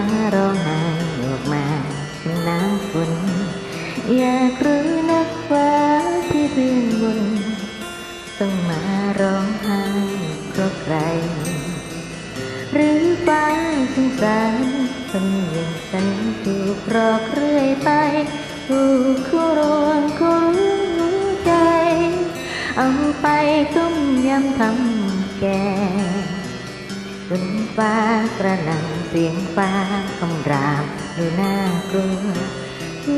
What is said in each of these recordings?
ฟ้าร้องไห้ออกมาน้ำฝนอยากรู้นักฟ้าที่เรื่อนบนต้องมาร้องไห้เพราะใคร หรือฟ้าสงสารคนอย่างฉันถูกหลอกเรื่อยไปถูกคู่รวงคู่หัวใจ เอาไปต้มยำทำแกง บนฟ้ากระหน่ำเสียงฟ้าคำรามดูน่ากลัว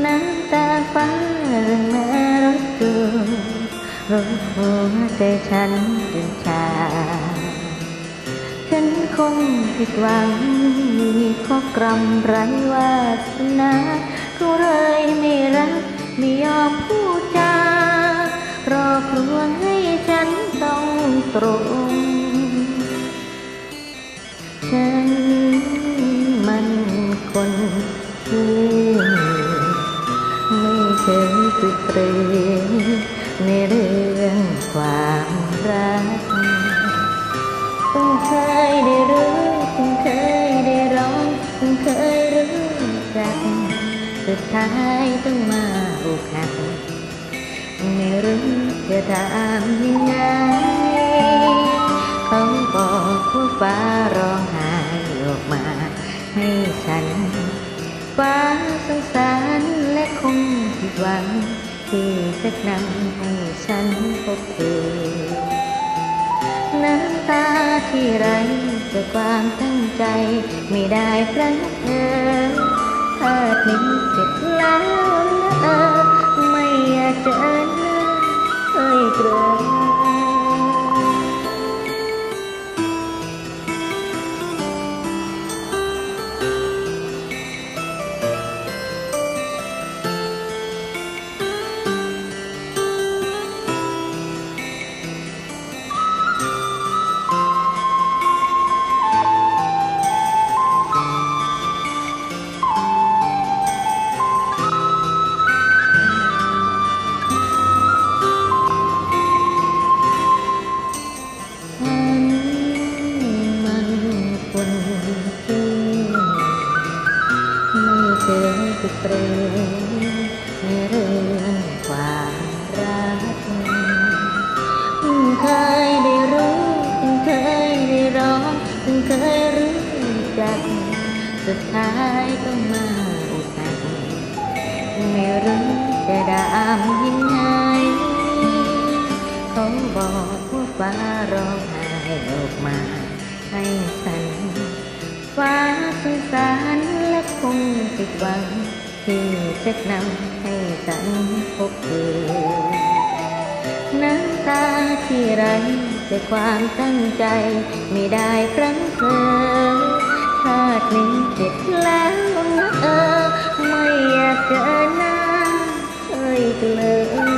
น้ำตาฟ้าเรื่องแม่รถตัวรถหัวใจฉันจนชา ฉันคงผิดหวังมีข้อกรำไรวาสนาก็เลยไม่รักไม่ยอมพูดจารอครวงให้ฉันต้องตรง ฉันมันคนที่ไม่เคยสึกเตรงในเรื่องความรักเพิ่งเคยได้รู้เพิ่งเคยได้ร้องเพิ่งเคยรู้จัก สุดท้ายต้องมาอกหักไม่รู้จะทำยังไงเขาบอกว่าฟ้า ให้ฉันฟ้าสงสารและคงผิดหวัง ที่จะนำให้ฉันพบเธอน้ำตาที่ไรจะความตั้งใจ ไม่ได้พลั้งเธอชาตินี้เสร็จแล้วนะเออไม่อยากเจอหน้าเคยเกลือ ไม่เคยจะเตรงในเรื่องความรักเพิ่งเคยได้รู้เพิ่งเคยได้ร้องเพิ่งเคยรู้จักสุดท้ายต้องมาอุกหักไม่รู้จะดามยังไงเขาบอกว่าฟ้าร้องไห้ออกมาให้ฉัน ผิดหวังที่จะนำให้ฉันพบเจอน้ำตาที่ไรแต่ความตั้งใจไม่ได้พลั้งเธอชาตินี้เจ็บแล้วเออไม่อยากเจอหน้าเคยเกลอ